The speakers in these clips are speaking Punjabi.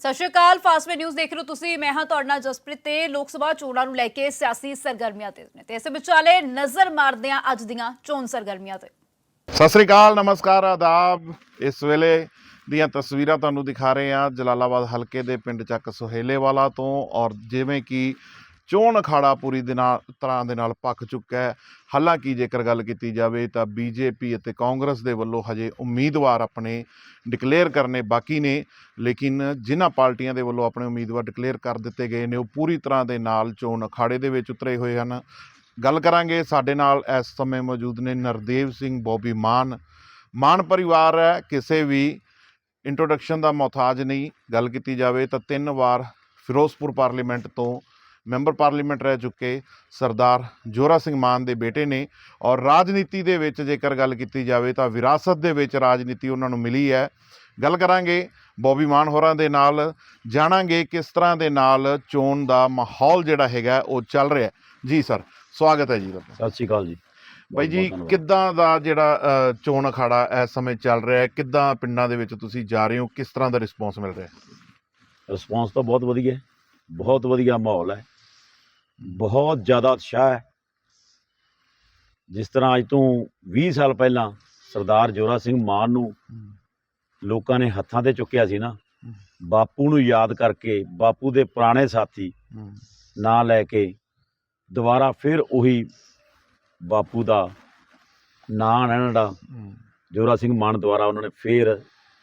ਸਤਿ ਸ਼੍ਰੀ ਅਕਾਲ ਫਾਸਟਵੇ ਨਿਊਜ਼ ਦੇਖ ਰਹੇ ਹੋ ਤੁਸੀਂ। ਮੈਂ ਹਾਂ ਤੁਹਾਡੇ ਨਾਲ ਜਸਪ੍ਰੀਤ ਤੇ ਲੋਕ ਸਭਾ ਚੋਣਾਂ ਨੂੰ ਲੈ ਕੇ ਸਿਆਸੀ ਸਰਗਰਮੀਆਂ ਤੇ ਨੇ। ਤੇ ਇਸ ਵਿਚਾਲੇ ਨਜ਼ਰ ਮਾਰਦੇ ਹਾਂ ਅੱਜ ਦੀਆਂ ਚੋਣ ਸਰਗਰਮੀਆਂ ਤੇ। ਸਤਿ ਸ੍ਰੀ ਅਕਾਲ, ਨਮਸਕਾਰ, ਆਦਾਬ। ਇਸ ਵੇਲੇ ਦੀਆਂ ਤਸਵੀਰਾਂ ਤੁਹਾਨੂੰ ਦਿਖਾ ਰਹੇ ਹਾਂ ਜਲਾਲਾਬਾਦ ਹਲਕੇ ਦੇ ਪਿੰਡ ਚੱਕ ਸੁਹੇਲੇਵਾਲਾ ਤੋਂ ਔਰ ਜਿਵੇਂ ਕਿ ਚੋਣ ਅਖਾੜਾ ਪੂਰੀ ਦਿਨਾਂ ਤਰ੍ਹਾਂ ਦੇ ਨਾਲ ਪੱਕ ਚੁੱਕਾ ਹੈ। ਹਾਲਾਂਕਿ ਜੇਕਰ ਗੱਲ ਕੀਤੀ ਜਾਵੇ ਤਾਂ ਬੀਜੇਪੀ ਅਤੇ ਕਾਂਗਰਸ ਦੇ ਵੱਲੋਂ ਹਜੇ ਉਮੀਦਵਾਰ ਆਪਣੇ ਡਿਕਲੇਅਰ ਕਰਨੇ ਬਾਕੀ ਨੇ, ਲੇਕਿਨ ਜਿਨ੍ਹਾਂ ਪਾਰਟੀਆਂ ਦੇ ਵੱਲੋਂ ਆਪਣੇ ਉਮੀਦਵਾਰ ਡਿਕਲੇਅਰ ਕਰ ਦਿੱਤੇ ਗਏ ਨੇ, ਉਹ ਪੂਰੀ ਤਰ੍ਹਾਂ ਦੇ ਨਾਲ ਚੋਣ ਅਖਾੜੇ ਦੇ ਵਿੱਚ ਉਤਰੇ ਹੋਏ ਹਨ। ਗੱਲ ਕਰਾਂਗੇ ਸਾਡੇ ਨਾਲ ਇਸ ਸਮੇਂ ਮੌਜੂਦ ਨੇ ਨਰਦੇਵ ਸਿੰਘ, ਬੋਬੀ ਮਾਨ। ਮਾਨ ਪਰਿਵਾਰ ਹੈ, ਕਿਸੇ ਵੀ ਇੰਟਰੋਡਕਸ਼ਨ ਦਾ ਮੁਹਤਾਜ ਨਹੀਂ। ਗੱਲ ਕੀਤੀ ਜਾਵੇ ਤਾਂ ਤਿੰਨ ਵਾਰ ਫਿਰੋਜ਼ਪੁਰ ਪਾਰਲੀਮੈਂਟ ਤੋਂ ਮੈਂਬਰ ਪਾਰਲੀਮੈਂਟ ਰਹਿ ਚੁੱਕੇ ਸਰਦਾਰ ਜੋਰਾ ਸਿੰਘ ਮਾਨ ਦੇ ਬੇਟੇ ਨੇ ਔਰ ਰਾਜਨੀਤੀ ਦੇ ਵਿੱਚ ਜੇਕਰ ਗੱਲ ਕੀਤੀ ਜਾਵੇ ਤਾਂ ਵਿਰਾਸਤ ਦੇ ਵਿੱਚ ਰਾਜਨੀਤੀ ਉਹਨਾਂ ਨੂੰ ਮਿਲੀ ਹੈ। ਗੱਲ ਕਰਾਂਗੇ ਬੋਬੀ ਮਾਨ ਹੋਰਾਂ ਦੇ ਨਾਲ ਜਾਣਾਂਗੇ ਕਿਸ ਤਰ੍ਹਾਂ ਦੇ ਨਾਲ ਚੋਣ ਦਾ ਮਾਹੌਲ ਜਿਹੜਾ ਹੈਗਾ ਉਹ ਚੱਲ ਰਿਹਾ। ਜੀ ਸਰ ਸਵਾਗਤ ਹੈ ਜੀ ਸਤਿ ਸ਼੍ਰੀ ਅਕਾਲ ਜੀ। ਬਾਈ ਜੀ। ਕਿੱਦਾਂ ਦਾ ਜਿਹੜਾ ਚੋਣ ਅਖਾੜਾ ਇਸ ਸਮੇਂ ਚੱਲ ਰਿਹਾ ਹੈ? ਕਿੱਦਾਂ ਪਿੰਡਾਂ ਦੇ ਵਿੱਚ ਤੁਸੀਂ ਜਾ ਰਹੇ ਹੋ? ਕਿਸ ਤਰ੍ਹਾਂ ਦਾ ਰਿਸਪੌਂਸ ਮਿਲ ਰਿਹਾ ਹੈ? ਰਿਸਪੌਂਸ ਤਾਂ ਬਹੁਤ ਵਧੀਆ ਹੈ। ਬਹੁਤ ਵਧੀਆ ਮਾਹੌਲ ਹੈ। ਬਹੁਤ ਜ਼ਿਆਦਾ ਉਤਸ਼ਾਹ ਹੈ। ਜਿਸ ਤਰ੍ਹਾਂ ਅੱਜ ਤੋਂ 20 ਸਾਲ ਪਹਿਲਾਂ ਸਰਦਾਰ ਜੋਰਾ ਸਿੰਘ ਮਾਨ ਨੂੰ ਲੋਕਾਂ ਨੇ ਹੱਥਾਂ ਤੇ ਚੁੱਕਿਆ ਸੀ ਨਾ, ਬਾਪੂ ਨੂੰ ਯਾਦ ਕਰਕੇ ਬਾਪੂ ਦੇ ਪੁਰਾਣੇ ਸਾਥੀ ਨਾਂ ਲੈ ਕੇ ਦੁਬਾਰਾ ਫਿਰ ਉਹੀ ਬਾਪੂ ਦਾ ਨਾਂ ਲੈਣਾ ਦਾ ਜੋਰਾ ਸਿੰਘ ਮਾਨ ਦੁਆਰਾ ਉਹਨਾਂ ਨੇ ਫੇਰ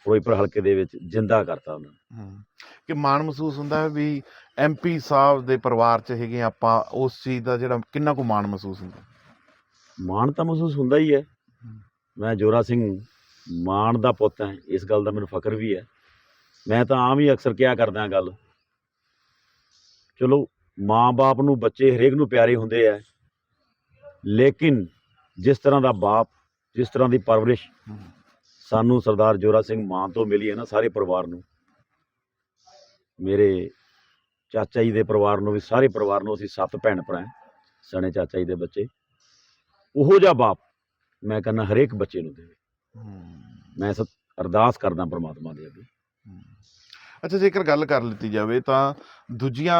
ਫਿਰੋਜ਼ਪੁਰ ਹਲਕੇ ਦੇ ਵਿੱਚ ਜਿੰਦਾ ਕਰਤਾ ਉਹਨਾਂ ਨੇ। ਕਿ ਮਾਣ ਮਹਿਸੂਸ ਹੁੰਦਾ ਹੈ ਵੀ ਐਮਪੀ ਸਾਹਿਬ ਦੇ ਪਰਿਵਾਰ ਚ ਹੈਗੇ ਆਪਾਂ ਉਸ ਚੀਜ਼ ਦਾ ਜਿਹੜਾ ਕਿੰਨਾ ਕੁ ਮਾਣ ਮਹਿਸੂਸ ਹੁੰਦਾ? ਮਾਣ ਤਾਂ ਮਹਿਸੂਸ ਹੁੰਦਾ ਹੀ ਹੈ। ਮੈਂ ਜੋਰਾ ਸਿੰਘ ਮਾਣ ਦਾ ਪੁੱਤ ਹਾਂ ਇਸ ਗੱਲ ਦਾ ਮੈਨੂੰ ਫਖਰ ਵੀ ਹੈ। ਮੈਂ ਤਾਂ ਆਮ ਹੀ ਅਕਸਰ ਕਿਹਾ ਕਰਦਾ ਗੱਲ। ਚਲੋ ਮਾਂ-ਬਾਪ ਨੂੰ ਬੱਚੇ ਹਰੇਕ ਨੂੰ ਪਿਆਰੇ ਹੁੰਦੇ ਆ। ਲੇਕਿਨ ਜਿਸ ਤਰ੍ਹਾਂ ਦਾ ਬਾਪ ਜਿਸ ਤਰ੍ਹਾਂ ਦੀ ਪਰਵਰਿਸ਼ ਸਾਨੂੰ ਸਰਦਾਰ ਜੋਰਾ ਸਿੰਘ ਮਾਨ ਤੋਂ ਮਿਲੀ ਹੈ ਨਾ ਸਾਰੇ ਪਰਿਵਾਰ ਨੂੰ। ਮੇਰੇ ਚਾਚਾ ਜੀ ਦੇ ਪਰਿਵਾਰ ਨੂੰ ਵੀ ਸਾਰੇ ਪਰਿਵਾਰ ਨੂੰ ਅਸੀਂ ਸੱਤ ਭੈਣ ਭਰਾ ਹਾਂ ਸਣੇ ਚਾਚਾ ਜੀ ਦੇ ਬੱਚੇ। ਉਹੋ ਜਿਹਾ ਬਾਪ ਮੈਂ ਕਹਿੰਦਾ ਹਰੇਕ ਬੱਚੇ ਨੂੰ ਦੇਵੇ। ਮੈਂ ਸਤ ਅਰਦਾਸ ਕਰਦਾ ਪ੍ਰਮਾਤਮਾ ਦੇ ਅੱਗੇ। ਅੱਛਾ ਜੇਕਰ ਗੱਲ ਕਰ ਲਿੱਤੀ ਜਾਵੇ ਤਾਂ ਦੂਜੀਆਂ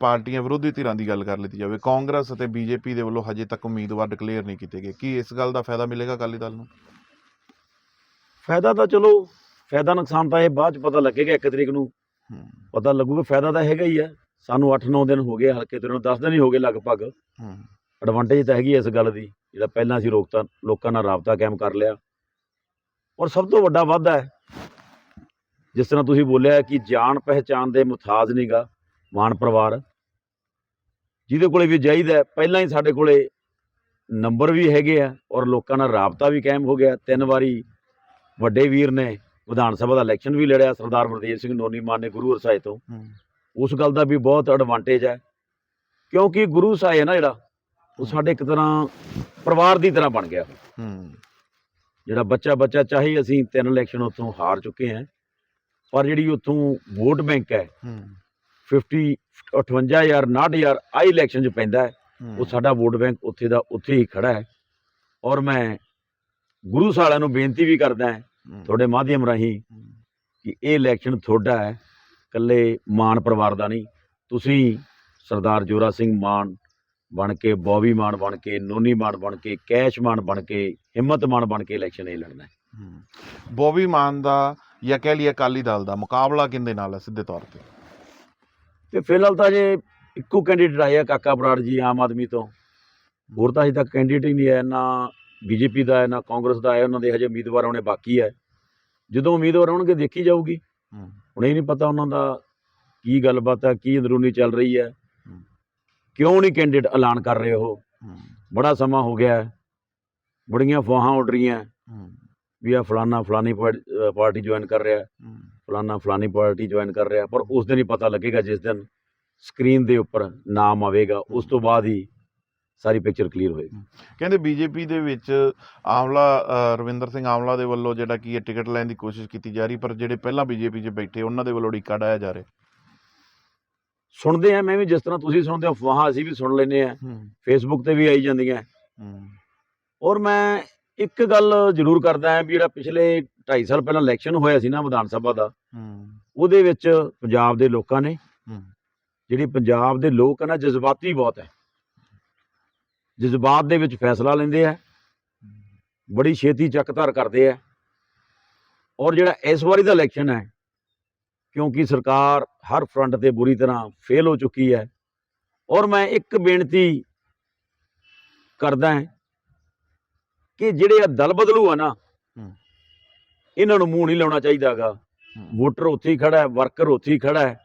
ਪਾਰਟੀਆਂ ਵਿਰੋਧੀ ਧਿਰਾਂ ਦੀ ਗੱਲ ਕਰ ਲਿੱਤੀ ਜਾਵੇ ਕਾਂਗਰਸ ਅਤੇ ਬੀਜੇਪੀ ਦੇ ਵੱਲੋਂ ਹਜੇ ਤੱਕ ਉਮੀਦਵਾਰ ਡਿਕਲੇਅਰ ਨਹੀਂ ਕੀਤੇ ਗਏ। ਕੀ ਇਸ ਗੱਲ ਦਾ ਫਾਇਦਾ ਮਿਲੇਗਾ ਅਕਾਲੀ ਦਲ ਨੂੰ? ਫਾਇਦਾ ਤਾਂ ਚਲੋ ਫਾਇਦਾ ਨੁਕਸਾਨ ਤਾਂ ਇਹ ਬਾਅਦ ਚ ਪਤਾ ਲੱਗੇਗਾ ਇੱਕ ਤਰੀਕ ਨੂੰ। ਪਤਾ ਲੱਗੂਗਾ ਫਾਇਦਾ ਤਾਂ ਹੈਗਾ ਹੀ ਹੈ ਸਾਨੂੰ 8-9 ਦਿਨ ਹੋ ਗਏ ਹਲਕੇ ਤੇ ਨੂੰ 10 ਦਿਨ ਹੀ ਹੋ ਗਏ ਲਗਭਗ। ਐਡਵਾਂਟੇਜ ਤਾਂ ਹੈਗੀ ਇਸ ਗੱਲ ਦੀ ਜਿਹੜਾ ਪਹਿਲਾਂ ਅਸੀਂ ਰੋਕਤਾ ਲੋਕਾਂ ਨਾਲ ਰਾਬਤਾ ਕਾਇਮ ਕਰ ਲਿਆ। ਔਰ ਸਭ ਤੋਂ ਵੱਡਾ ਵਾਧਾ ਹੈ ਜਿਸ ਤਰ੍ਹਾਂ ਤੁਸੀਂ ਬੋਲਿਆ ਕਿ ਜਾਣ ਪਹਿਚਾਨ ਦੇ ਮੁਤਾਜ ਨਹੀਂਗਾ ਮਾਨ ਪਰਿਵਾਰ। ਜਿਹਦੇ ਕੋਲੇ ਵੀ ਜਾਈਦਾ ਪਹਿਲਾਂ ਹੀ ਸਾਡੇ ਕੋਲੇ ਨੰਬਰ ਵੀ ਹੈਗੇ ਆ ਔਰ ਲੋਕਾਂ ਨਾਲ ਰਾਬਤਾ ਵੀ ਕਾਇਮ ਹੋ ਗਿਆ। ਤਿੰਨ ਵਾਰੀ ਵੱਡੇ ਵੀਰ ਨੇ ਵਿਧਾਨ ਸਭਾ ਦਾ ਇਲੈਕਸ਼ਨ ਵੀ ਲੜਿਆ ਸਰਦਾਰ ਬਲਦੇਵ ਸਿੰਘ ਨੋਨੀ ਮਾਨ ਨੇ ਗੁਰੂ ਹਰਸਾਏ ਤੋਂ। ਉਸ ਗੱਲ ਦਾ ਵੀ ਬਹੁਤ ਐਡਵਾਂਟੇਜ ਹੈ ਕਿਉਂਕਿ ਗੁਰੂ ਸਾਹਿਬ ਹੈ ਨਾ ਜਿਹੜਾ ਉਹ ਸਾਡੇ ਇੱਕ ਤਰ੍ਹਾਂ ਪਰਿਵਾਰ ਦੀ ਤਰ੍ਹਾਂ ਬਣ ਗਿਆ। ਜਿਹੜਾ ਬੱਚਾ ਬੱਚਾ ਚਾਹੇ ਅਸੀਂ ਤਿੰਨ ਇਲੈਕਸ਼ਨ ਉੱਥੋਂ ਹਾਰ ਚੁੱਕੇ ਹਾਂ ਪਰ ਜਿਹੜੀ ਉੱਥੋਂ ਵੋਟ ਬੈਂਕ ਹੈ 50 58000 69000 ਆਈ ਇਲੈਕਸ਼ਨ 'ਚ ਪੈਂਦਾ ਹੈ। ਉਹ ਸਾਡਾ ਵੋਟ ਬੈਂਕ ਉੱਥੇ ਦਾ ਉੱਥੇ ਹੀ ਖੜਾ ਹੈ। ਔਰ ਮੈਂ ਗੁਰੂ ਸਾਲਿਆਂ ਨੂੰ ਬੇਨਤੀ ਵੀ ਕਰਦਾ ਹਾਂ ਤੁਹਾਡੇ ਮਾਧਿਅਮ ਰਾਹੀਂ ਕਿ ਇਹ ਇਲੈਕਸ਼ਨ ਤੁਹਾਡਾ ਹੈ ਇਕੱਲੇ ਮਾਨ ਪਰਿਵਾਰ ਦਾ ਨਹੀਂ ਤੁਸੀਂ ਸਰਦਾਰ ਜੋਰਾ ਸਿੰਘ ਮਾਨ ਬਣ ਕੇ ਬੌਬੀ ਮਾਨ ਬਣ ਕੇ ਨੋਨੀ ਮਾਨ ਬਣ ਕੇ ਕੈਸ਼ ਮਾਨ ਬਣ ਕੇ ਹਿੰਮਤ ਮਾਨ ਬਣ ਕੇ ਇਲੈਕਸ਼ਨ ਇਹ ਲੜਨਾ ਹੈ। ਬੋਬੀ ਮਾਨ ਦਾ ਜਾਂ ਕਹਿ ਲਈਏ ਅਕਾਲੀ ਦਲ ਦਾ ਮੁਕਾਬਲਾ ਕਿੰਦੇ ਨਾਲ ਹੈ ਸਿੱਧੇ ਤੌਰ ਤੇ? ਤੇ ਫਿਲਹਾਲ ਤਾਂ ਜੇ ਇੱਕੋ ਕੈਂਡੀਡੇਟ ਆਇਆ ਕਾਕਾ ਬਰਾੜ ਜੀ ਆਮ ਆਦਮੀ ਤੋਂ ਹੋਰ ਤਾਂ ਅਜੇ ਤੱਕ ਕੈਂਡੀਡੇਟ ਹੀ ਨਹੀਂ ਹੈ ਨਾ ਬੀਜੇਪੀ ਦਾ ਹੈ ਨਾ ਕਾਂਗਰਸ ਦਾ ਹੈ ਉਹਨਾਂ ਦੇ ਹਜੇ ਉਮੀਦਵਾਰ ਆਉਣੇ ਬਾਕੀ ਹੈ। ਜਦੋਂ ਉਮੀਦਵਾਰ ਆਉਣਗੇ ਦੇਖੀ ਜਾਊਗੀ। ਹੁਣ ਇਹ ਨਹੀਂ ਪਤਾ ਉਹਨਾਂ ਦਾ ਕੀ ਗੱਲਬਾਤ ਹੈ ਕੀ ਅੰਦਰੂਨੀ ਚੱਲ ਰਹੀ ਹੈ। ਕਿਉਂ ਨਹੀਂ ਕੈਂਡੀਡੇਟ ਐਲਾਨ ਕਰ ਰਹੇ ਉਹ? ਬੜਾ ਸਮਾਂ ਹੋ ਗਿਆ ਹੈ। ਬੜੀਆਂ ਫਵਾਹਾਂ ਉੱਡ ਰਹੀਆਂ ਵੀ ਆ ਫਲਾਨਾ ਫਲਾਨੀ ਪਾਰਟ- ਜੁਆਇਨ ਕਰ ਰਿਹਾ ਫਲਾਨਾ ਫਲਾਨੀ ਪਾਰਟੀ ਜੁਆਇਨ ਕਰ ਰਿਹਾ ਪਰ ਉਸ ਦਿਨ ਹੀ ਪਤਾ ਲੱਗੇਗਾ ਜਿਸ ਦਿਨ ਸਕਰੀਨ ਦੇ ਉੱਪਰ ਨਾਮ ਆਵੇਗਾ। ਉਸ ਤੋਂ ਬਾਅਦ ਹੀ ਸਾਰੀ ਪਿਕਚਰ ਕਲੀਅਰ ਹੋਏਗੀ। ਕਹਿੰਦੇ ਬੀਜੇਪੀ ਦੇ ਵਿੱਚ ਆਮਲਾ ਰਵਿੰਦਰ ਸਿੰਘ ਆਮਲਾ ਦੇ ਵੱਲੋਂ ਜਿਹੜਾ ਕੀ ਟਿਕਟ ਲੈਣ ਦੀ ਕੋਸ਼ਿਸ਼ ਕੀਤੀ ਜਾ ਰਹੀ ਪਰ ਜਿਹੜੇ ਪਹਿਲਾਂ ਬੀਜੇਪੀ 'ਚ ਬੈਠੇ ਉਹਨਾਂ ਦੇ ਵੱਲੋਂ ਢੀਕਾ ਡਾਇਆ ਜਾ ਰਿਹਾ। ਸੁਣਦੇ ਆ ਮੈਂ ਵੀ ਜਿਸ ਤਰ੍ਹਾਂ ਤੁਸੀਂ ਸੁਣਦੇ ਹੋ ਅਫਵਾਹਾਂ ਅਸੀਂ ਵੀ ਸੁਣ ਲੈਂਦੇ ਆ। ਫੇਸਬੁੱਕ ਤੇ ਵੀ ਆਈ ਜਾਂਦੀਆਂ। ਔਰ ਮੈਂ ਇੱਕ ਗੱਲ ਜ਼ਰੂਰ ਕਰਦਾ ਹਾਂ ਵੀ ਜਿਹੜਾ ਪਿਛਲੇ 2.5 ਸਾਲ ਪਹਿਲਾਂ ਇਲੈਕਸ਼ਨ ਹੋਇਆ ਸੀ ਨਾ ਵਿਧਾਨ ਸਭਾ ਦਾ ਉਹਦੇ ਵਿੱਚ ਪੰਜਾਬ ਦੇ ਲੋਕਾਂ ਨੇ ਜਿਹੜੀ ਪੰਜਾਬ ਦੇ ਲੋਕ ਆ ਨਾ ਜਜ਼ਬਾਤੀ ਬਹੁਤ ਹੈ। ਜਜ਼ਬਾਤ ਦੇ ਵਿੱਚ ਫੈਸਲਾ ਲੈਂਦੇ ਆ। ਬੜੀ ਛੇਤੀ ਚੱਕਧਰ ਕਰਦੇ ਆ। ਔਰ ਜਿਹੜਾ ਇਸ ਵਾਰੀ ਦਾ ਇਲੈਕਸ਼ਨ ਹੈ ਕਿਉਂਕਿ ਸਰਕਾਰ ਹਰ ਫਰੰਟ ਤੇ ਬੁਰੀ ਤਰ੍ਹਾਂ ਫੇਲ ਹੋ ਚੁੱਕੀ ਹੈ। ਔਰ ਮੈਂ ਇੱਕ ਬੇਨਤੀ ਕਰਦਾ ਹਾਂ ਕਿ ਜਿਹੜੇ ਆ ਦਲ ਬਦਲੂ ਆ ਨਾ। ਇਹਨਾਂ ਨੂੰ ਮੂੰਹ ਨਹੀਂ ਲਾਉਣਾ ਚਾਹੀਦਾਗਾ। ਵੋਟਰ ਉੱਥੇ ਹੀ ਖੜਾ ਹੈ ਵਰਕਰ ਉੱਥੇ ਹੀ ਖੜਾ ਹੈ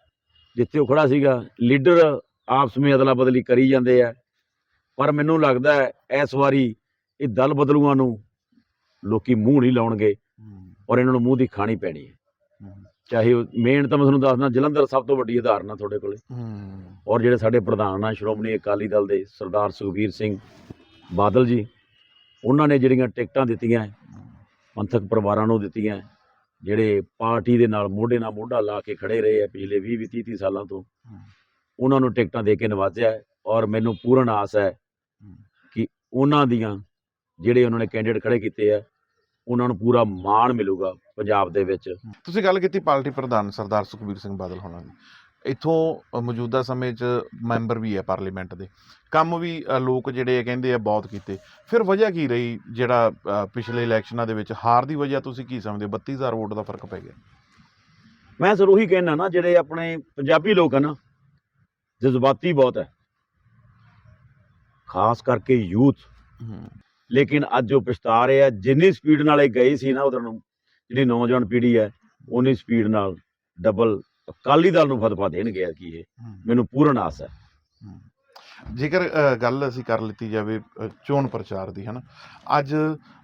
ਜਿੱਥੇ ਉਹ ਖੜਾ ਸੀਗਾ। ਲੀਡਰ ਆਪਸ ਵਿੱਚ ਅਦਲਾ ਬਦਲੀ ਕਰੀ ਜਾਂਦੇ ਆ। ਪਰ ਮੈਨੂੰ ਲੱਗਦਾ ਹੈ ਇਸ ਵਾਰੀ ਇਹ ਦਲ ਬਦਲੂਆਂ ਨੂੰ ਲੋਕੀ ਮੂੰਹ ਨਹੀਂ ਲਾਉਣਗੇ ਔਰ ਇਹਨਾਂ ਨੂੰ ਮੂੰਹ ਦੀ ਖਾਣੀ ਪੈਣੀ ਹੈ। ਹੂੰ ਚਾਹੇ ਮੇਨ ਤਾਂ ਮੈਂ ਤੁਹਾਨੂੰ ਦੱਸਦਾ ਜਲੰਧਰ ਸਭ ਤੋਂ ਵੱਡੀ ਉਦਾਹਰਨ ਆ ਤੁਹਾਡੇ ਕੋਲੇ। ਔਰ ਜਿਹੜੇ ਸਾਡੇ ਪ੍ਰਧਾਨ ਆ, ਸ਼੍ਰੋਮਣੀ ਅਕਾਲੀ ਦਲ ਦੇ ਸਰਦਾਰ ਸੁਖਬੀਰ ਸਿੰਘ ਬਾਦਲ ਜੀ, ਉਹਨਾਂ ਨੇ ਜਿਹੜੀਆਂ ਟਿਕਟਾਂ ਦਿੱਤੀਆਂ ਪੰਥਕ ਪਰਿਵਾਰਾਂ ਨੂੰ ਦਿੱਤੀਆਂ ਜਿਹੜੇ ਪਾਰਟੀ ਦੇ ਨਾਲ ਮੋਢੇ ਨਾਲ ਮੋਢਾ ਲਾ ਕੇ ਖੜੇ ਰਹੇ ਆ ਪਿਛਲੇ 20 20 30 ਸਾਲਾਂ ਤੋਂ, ਉਹਨਾਂ ਨੂੰ ਟਿਕਟਾਂ ਦੇ ਕੇ ਨਵਾਜ਼ਿਆ ਔਰ ਮੈਨੂੰ ਪੂਰਨ ਆਸ ਹੈ ਉਹਨਾਂ ਦੀਆਂ ਜਿਹੜੇ ਉਹਨਾਂ ਨੇ ਕੈਂਡੀਡੇਟ ਖੜੇ ਕੀਤੇ ਆ ਉਹਨਾਂ ਨੂੰ ਪੂਰਾ ਮਾਣ ਮਿਲੂਗਾ ਪੰਜਾਬ ਦੇ ਵਿੱਚ। ਤੁਸੀਂ ਗੱਲ ਕੀਤੀ ਪਾਰਟੀ ਪ੍ਰਧਾਨ ਸਰਦਾਰ ਸੁਖਬੀਰ ਸਿੰਘ ਬਾਦਲ ਹੋਣਾ ਦੀ। ਇੱਥੋਂ ਮੌਜੂਦਾ ਸਮੇਂ 'ਚ ਮੈਂਬਰ ਵੀ ਹੈ ਪਾਰਲੀਮੈਂਟ ਦੇ। ਕੰਮ ਵੀ ਲੋਕ ਜਿਹੜੇ ਕਹਿੰਦੇ ਆ ਬਹੁਤ ਕੀਤੇ। ਫਿਰ ਵਜ੍ਹਾ ਕੀ ਰਹੀ ਜਿਹੜਾ ਪਿਛਲੇ ਇਲੈਕਸ਼ਨਾਂ ਦੇ ਵਿੱਚ ਹਾਰ ਦੀ ਵਜ੍ਹਾ ਤੁਸੀਂ ਕੀ ਸਮਝਦੇ ਹੋ? 32000 ਵੋਟ ਦਾ ਫ਼ਰਕ ਪੈ ਗਿਆ। ਮੈਂ ਸਰ ਉਹੀ ਕਹਿਣਾ ਨਾ ਜਿਹੜੇ ਆਪਣੇ ਪੰਜਾਬੀ ਲੋਕ ਆ ਨਾ ਜਜ਼ਬਾਤੀ ਬਹੁਤ ਹੈ। ਖਾਸ ਕਰਕੇ ਯੂਥ। ਲੇਕਿਨ ਅੱਜ ਉਹ ਪਛਤਾ ਰਹੇ ਆ ਜਿੰਨੀ ਸਪੀਡ ਨਾਲ ਇਹ ਗਏ ਸੀ ਨਾ ਉਧਰ ਨੂੰ ਜਿਹੜੀ ਨੌਜਵਾਨ ਪੀੜ੍ਹੀ ਹੈ ਉਨੀ ਸਪੀਡ ਨਾਲ ਡਬਲ ਅਕਾਲੀ ਦਲ ਨੂੰ ਫਤਵਾ ਦੇਣਗੇ ਕੀ ਇਹ। ਮੈਨੂੰ ਪੂਰਨ ਆਸ ਹੈ। ਜੇਕਰ ਗੱਲ ਅਸੀਂ ਕਰ ਲਿੱਤੀ ਜਾਵੇ ਚੋਣ ਪ੍ਰਚਾਰ ਦੀ ਹਨਾ। ਅੱਜ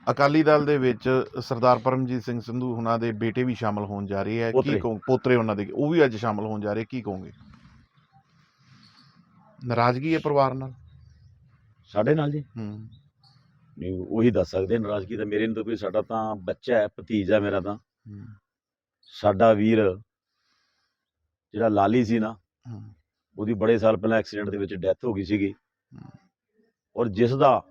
ਅਕਾਲੀ ਦਲ ਦੇ ਵਿੱਚ ਸਰਦਾਰ ਪਰਮਜੀਤ ਸਿੰਘ ਸੰਧੂ ਹੁਣਾਂ ਦੇ ਬੇਟੇ ਵੀ ਸ਼ਾਮਲ ਹੋਣ ਜਾ ਰਹੇ ਹੈ ਕੀ। ਕਹੋ ਪੋਤਰੇ ਉਹਨਾਂ ਦੇ ਉਹ ਵੀ ਅੱਜ ਸ਼ਾਮਲ ਹੋਣ ਜਾ ਰਹੇ ਕੀ ਕਹੋਗੇ? ਨਾਰਾਜ਼ਗੀ ਹੈ ਪਰਿਵਾਰ ਨਾਲ? ਸਾਡੇ ਨਾਲ ਜੀ। ਹੂੰ। ਨਹੀਂ ਉਹੀ ਦੱਸ ਸਕਦੇ ਨਾਰਾਜ਼ਗੀ ਤਾਂ ਮੇਰੇ ਨੂੰ ਤਾਂ ਕੋਈ ਸਾਡਾ ਤਾਂ ਬੱਚਾ ਹੈ ਭਤੀਜ ਮੇਰਾ ਤਾਂ। ਹੂੰ, ਸਾਡਾ ਵੀਰ ਜਿਹੜਾ ਲਾਲੀ ਸੀ ਨਾ ਹੂੰ। ਉਹਦੀ ਬੜੇ ਸਾਲ ਪਹਿਲਾਂ ਐਕਸੀਡੈਂਟ ਦੇ ਵਿੱਚ ਡੈਥ ਹੋ ਗਈ ਸੀਗੀ। ਔਰ ਜਿਸ ਦਾ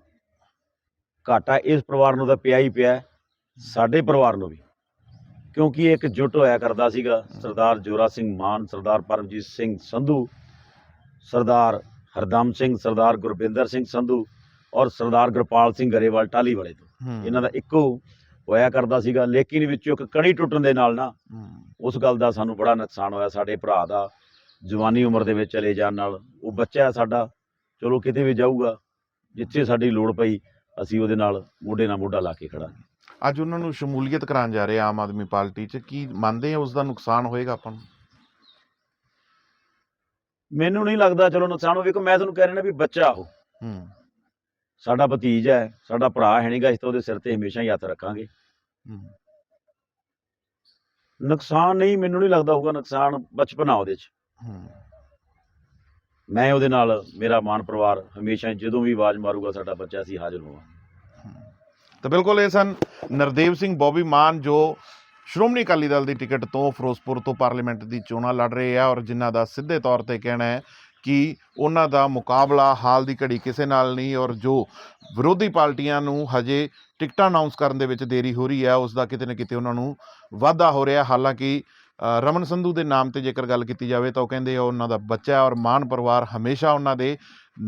ਘਾਟਾ ਇਸ ਪਰਿਵਾਰ ਨੂੰ ਤਾਂ ਪਿਆ ਹੀ ਪਿਆ ਹੈ, ਸਾਡੇ ਪਰਿਵਾਰ ਨੂੰ ਵੀ। ਕਿਉਂਕਿ ਇੱਕ ਜੁਟ ਹੋਇਆ ਕਰਦਾ ਸੀਗਾ ਸਰਦਾਰ ਜੋਰਾ ਸਿੰਘ ਮਾਨ ਸਰਦਾਰ ਪਰਮਜੀਤ ਸਿੰਘ ਸੰਧੂ ਸਰਦਾਰ ਹਰਦਮ ਸਿੰਘ ਸਰਦਾਰ ਗੁਰਬਿੰਦਰ ਸਿੰਘ ਸੰਧੂ ਔਰ ਸਰਦਾਰ ਗੁਰਪਾਲ ਸਿੰਘ ਗਰੇਵਾਲ ਟਾਲੀ ਵਾਲੇ ਤੋਂ। ਇਹਨਾਂ ਦਾ ਇੱਕੋ ਹੋਇਆ ਕਰਦਾ ਸੀਗਾ ਲੇਕਿਨ ਵਿੱਚੋਂ ਇੱਕ ਕਣੀ ਟੁੱਟਣ ਦੇ ਨਾਲ ਨਾ ਉਸ ਗੱਲ ਦਾ ਸਾਨੂੰ ਬੜਾ ਨੁਕਸਾਨ ਹੋਇਆ। ਸਾਡੇ ਭਰਾ ਦਾ ਜਵਾਨੀ ਉਮਰ ਦੇ ਵਿੱਚ ਚਲੇ ਜਾਣ ਨਾਲ ਉਹ ਬੱਚਾ ਸਾਡਾ ਚਲੋ ਕਿਤੇ ਵੀ ਜਾਊਗਾ ਜਿੱਥੇ ਸਾਡੀ ਲੋੜ ਪਈ ਅਸੀਂ ਉਹਦੇ ਨਾਲ ਮੋਢੇ ਨਾਲ ਮੋਢਾ ਲਾ ਕੇ ਖੜਾਂਗੇ ਅੱਜ ਉਹਨਾਂ ਨੂੰ ਸ਼ਮੂਲੀਅਤ ਕਰਾਉਣ ਜਾ ਰਹੇ ਆਮ ਆਦਮੀ ਪਾਰਟੀ 'ਚ। ਕੀ ਮੰਨਦੇ ਆ ਉਸ ਦਾ ਨੁਕਸਾਨ ਹੋਏਗਾ ਆਪਾਂ ਨੂੰ? ਮੈਨੂੰ ਨਹੀਂ ਲੱਗਦਾ ਚਲੋ ਨੁਕਸਾਨ ਹੋਵੇ ਕਿ ਮੈਂ ਤੁਹਾਨੂੰ ਕਹਿ ਰਿਹਾ ਨਾ ਵੀ ਬੱਚਾ ਉਹ। ਹੂੰ। ਸਾਡਾ ਭਤੀਜ ਹੈ ਸਾਡਾ ਭਰਾ ਹੈ ਨਹੀਂਗਾ ਇਸ ਤੋਂ ਉਹਦੇ ਸਿਰ ਤੇ ਹਮੇਸ਼ਾ ਹੀ ਹੱਥ ਰੱਖਾਂਗੇ। ਹੂੰ। ਨੁਕਸਾਨ ਨਹੀਂ ਮੈਨੂੰ ਨਹੀਂ ਲੱਗਦਾ ਹੋਊਗਾ ਨੁਕਸਾਨ ਬਚਪਨਾ ਉਹਦੇ 'ਚ। ਹੂੰ। ਮੈਂ ਉਹਦੇ ਨਾਲ ਮੇਰਾ ਮਾਨ ਪਰਿਵਾਰ ਹਮੇਸ਼ਾ ਜਦੋਂ ਵੀ ਆਵਾਜ਼ ਮਾਰੂਗਾ ਸਾਡਾ ਬੱਚਾ ਅਸੀਂ ਹਾਜ਼ਰ ਹੋਵਾਂਗੇ। ਤਾਂ ਬਿਲਕੁਲ ਇਹ ਸਨ ਨਰਦੇਵ ਸਿੰਘ ਬੋਬੀ ਮਾਨ ਜੋ ਸ਼੍ਰੋਮਣੀ ਅਕਾਲੀ ਦਲ ਦੀ ਟਿਕਟ ਤੋਂ ਫਿਰੋਜ਼ਪੁਰ ਤੋਂ ਪਾਰਲੀਮੈਂਟ ਦੀ ਚੋਣਾਂ ਲੜ ਰਹੇ ਆ ਔਰ ਜਿਨ੍ਹਾਂ ਦਾ ਸਿੱਧੇ ਤੌਰ ਤੇ ਕਹਿਣਾ ਹੈ ਕਿ ਉਹਨਾਂ ਦਾ ਮੁਕਾਬਲਾ ਹਾਲ ਦੀ ਘੜੀ ਕਿਸੇ ਨਾਲ ਨਹੀਂ ਔਰ ਜੋ ਵਿਰੋਧੀ ਪਾਰਟੀਆਂ ਨੂੰ ਹਜੇ ਟਿਕਟਾਂ ਅਨਾਉਂਸ ਕਰਨ ਦੇ ਵਿੱਚ ਦੇਰੀ ਹੋ ਰਹੀ ਹੈ ਉਸ ਦਾ ਕਿਤੇ ਨਾ ਕਿਤੇ ਉਹਨਾਂ ਨੂੰ ਵਾਧਾ ਹੋ ਰਿਹਾ ਹਾਲਾਂਕਿ ਰਮਨ ਸੰਧੂ ਦੇ ਨਾਮ ਤੇ ਜੇਕਰ ਗੱਲ ਕੀਤੀ ਜਾਵੇ ਤਾਂ ਉਹ ਕਹਿੰਦੇ ਆ ਉਹਨਾਂ ਦਾ ਬੱਚਾ ਔਰ ਮਾਨ ਪਰਿਵਾਰ ਹਮੇਸ਼ਾ ਉਹਨਾਂ ਦੇ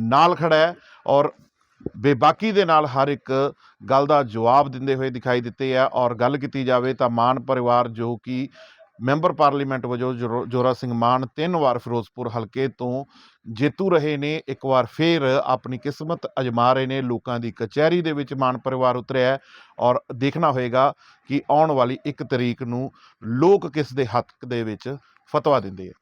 ਨਾਲ ਖੜਾ ਹੈ ਔਰ ਬੇਬਾਕੀ ਦੇ ਨਾਲ ਹਰ ਇੱਕ ਗੱਲ ਦਾ ਜਵਾਬ ਦਿੰਦੇ ਹੋਏ ਦਿਖਾਈ ਦਿੱਤੇ ਆ ਔਰ ਗੱਲ ਕੀਤੀ ਜਾਵੇ ਤਾਂ ਮਾਨ ਪਰਿਵਾਰ ਜੋ ਕਿ ਮੈਂਬਰ ਪਾਰਲੀਮੈਂਟ ਵਜੋਂ ਜੋਰ- ਜੋਰਾ ਸਿੰਘ ਮਾਨ ਤਿੰਨ ਵਾਰ ਫਿਰੋਜ਼ਪੁਰ ਹਲਕੇ ਤੋਂ ਜੇਤੂ ਰਹੇ ਨੇ, ਇੱਕ ਵਾਰ ਫੇਰ ਆਪਣੀ ਕਿਸਮਤ ਅਜਮਾ ਰਹੇ ਨੇ, ਲੋਕਾਂ ਦੀ ਕਚਹਿਰੀ ਦੇ ਵਿੱਚ ਮਾਨ ਪਰਿਵਾਰ ਉਤਰਿਆ ਔਰ ਦੇਖਣਾ ਹੋਏਗਾ ਕਿ ਆਉਣ ਵਾਲੀ 1 ਤਰੀਕ ਨੂੰ ਲੋਕ ਕਿਸ ਦੇ ਹੱਕ ਦੇ ਵਿੱਚ ਫਤਵਾ ਦਿੰਦੇ ਆ।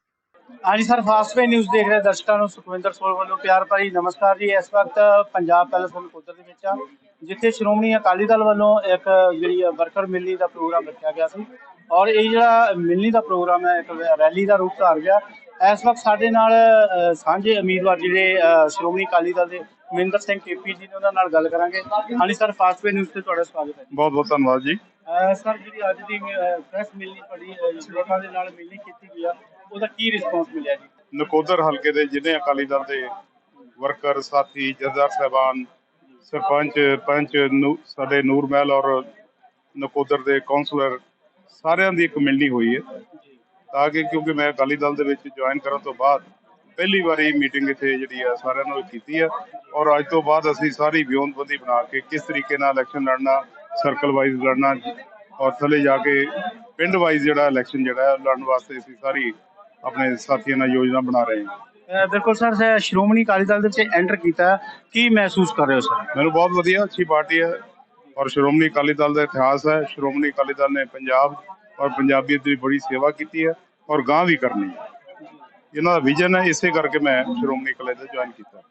ਹਾਂਜੀ ਸਰ ਫਾਸਟਵੇ ਨਿਊਜ਼ ਦੇਖ ਰਹੇ ਦਰਸ਼ਕਾਂ ਨੂੰ। ਸੁਖਵਿੰਦਰ ਸੋਲ ਵੱਲੋਂ ਪਿਆਰ ਭਰੀ ਨਮਸਕਾਰ ਜੀ। ਇਸ ਵਕਤ ਪੰਜਾਬ ਪੈਲਸ ਨਕੋਦਰ ਦੇ ਵਿੱਚ ਆ। ਜਿੱਥੇ ਸ਼੍ਰੋਮਣੀ ਅਕਾਲੀ ਦਲ ਵੱਲੋਂ ਇੱਕ ਜਿਹੜੀ ਵਰਕਰ ਮਿਲਣੀ ਦਾ ਪ੍ਰੋਗਰਾਮ ਰੱਖਿਆ ਗਿਆ ਸੀ। ਔਰ ਇਹ ਜਿਹੜਾ ਮਿਲਣੀ ਦਾ ਪ੍ਰੋਗਰਾਮ ਹੈ ਇੱਕ ਰੈਲੀ ਦਾ ਰੂਪ ਧਾਰ ਗਿਆ। ਇਸ ਵਕਤ ਸਾਡੇ ਨਾਲ ਸਾਂਝੇ ਉਮੀਦਵਾਰ ਜਿਹੜੇ ਸ਼੍ਰੋਮਣੀ ਅਕਾਲੀ ਦਲ ਦੇ ਮਹਿੰਦਰ ਸਿੰਘ ਕੇਪੀ ਜੀ ਨੇ ਉਹਨਾਂ ਨਾਲ ਗੱਲ ਕਰਾਂਗੇ। ਹਾਂਜੀ ਸਰ ਫਾਸਟਵੇ ਨਿਊਜ਼ ਤੇ ਤੁਹਾਡਾ ਸਵਾਗਤ ਹੈ ਬਹੁਤ ਬਹੁਤ ਧੰਨਵਾਦ ਜੀ। ਸਰ ਜਿਹੜੀ ਅੱਜ ਦੀ ਪ੍ਰੈਸ ਮਿਲਣੀ ਅ, ਲੋਕਾਂ ਦੇ ਨਾਲ ਮਿਲਣੀ ਕੀਤੀ ਗਈ ਆ। ਉਹਦਾ ਕੀ ਰਿਸਪੌਂਸ ਮਿਲਿਆ ਜੀ? ਨਕੋਦਰ ਹਲਕੇ ਦੇ ਜਿੰਨੇ ਅਕਾਲੀ ਦਲ ਦੇ ਵਰਕਰ ਸਾਥੀ, ਜਥੇਦਾਰ ਸਾਹਿਬਾਨ, ਸਰਪੰਚ, ਪੰਚ ਸਾਡੇ ਨੂਰ ਮਹਿਲ ਔਰ ਨਕੋਦਰ ਦੇ ਕਾਉਂਸਲਰ ਸਾਰਿਆਂ ਦੀ ਇੱਕ ਮਿਲਣੀ ਹੋਈ ਹੈ। ਤਾਂ ਕਿ ਕਿਉਂਕਿ ਮੈਂ ਅਕਾਲੀ ਦਲ ਦੇ ਵਿੱਚ ਜੁਆਇਨ ਕਰਨ ਤੋਂ ਬਾਅਦ ਪਹਿਲੀ ਵਾਰੀ ਮੀਟਿੰਗ ਇੱਥੇ ਜਿਹੜੀ ਆ ਸਾਰਿਆਂ ਨੂੰ ਕੀਤੀ ਆ। ਔਰ ਅੱਜ ਤੋਂ ਬਾਅਦ ਅਸੀਂ ਸਾਰੀ ਵਿਉਂਤਬੰਦੀ ਬਣਾ ਕੇ ਕਿਸ ਤਰੀਕੇ ਨਾਲ ਇਲੈਕਸ਼ਨ ਲੜਨਾ ਸਰਕਲ ਵਾਈਜ਼ ਲੜਨਾ ਔਰ ਥੱਲੇ ਜਾ ਕੇ ਪਿੰਡ ਵਾਈਜ਼ ਜਿਹੜਾ ਇਲੈਕਸ਼ਨ ਜਿਹੜਾ ਲੜਨ ਵਾਸਤੇ ਅਸੀਂ ਸਾਰੀ ਆਪਣੇ ਸਾਥੀਆਂ ਨਾਲ ਯੋਜਨਾ ਬਣਾ ਰਹੇ ਹਾਂ। ਬਿਲਕੁਲ ਸਰ ਸ਼੍ਰੋਮਣੀ ਅਕਾਲੀ ਦਲ ਦੇ ਵਿੱਚ ਐਂਟਰ ਕੀਤਾ। ਕੀ ਮਹਿਸੂਸ ਕਰ ਰਹੇ ਹੋ ਸਰ? ਮੈਨੂੰ ਬਹੁਤ ਵਧੀਆ ਅੱਛੀ ਪਾਰਟੀ ਹੈ ਔਰ ਸ਼੍ਰੋਮਣੀ ਅਕਾਲੀ ਦਲ ਦਾ ਇਤਿਹਾਸ ਹੈ। ਸ਼੍ਰੋਮਣੀ ਅਕਾਲੀ ਦਲ ਨੇ ਪੰਜਾਬ ਔਰ ਪੰਜਾਬੀਅਤ ਦੀ ਬੜੀ ਸੇਵਾ ਕੀਤੀ ਹੈ ਔਰ ਗਾਂ ਵੀ ਕਰਨੀ ਹੈ। ਇਹਨਾਂ ਦਾ ਵਿਜ਼ਨ ਹੈ ਇਸੇ ਕਰਕੇ ਮੈਂ ਸ਼੍ਰੋਮਣੀ ਅਕਾਲੀ ਦਲ ਜੁਆਇਨ ਕੀਤਾ।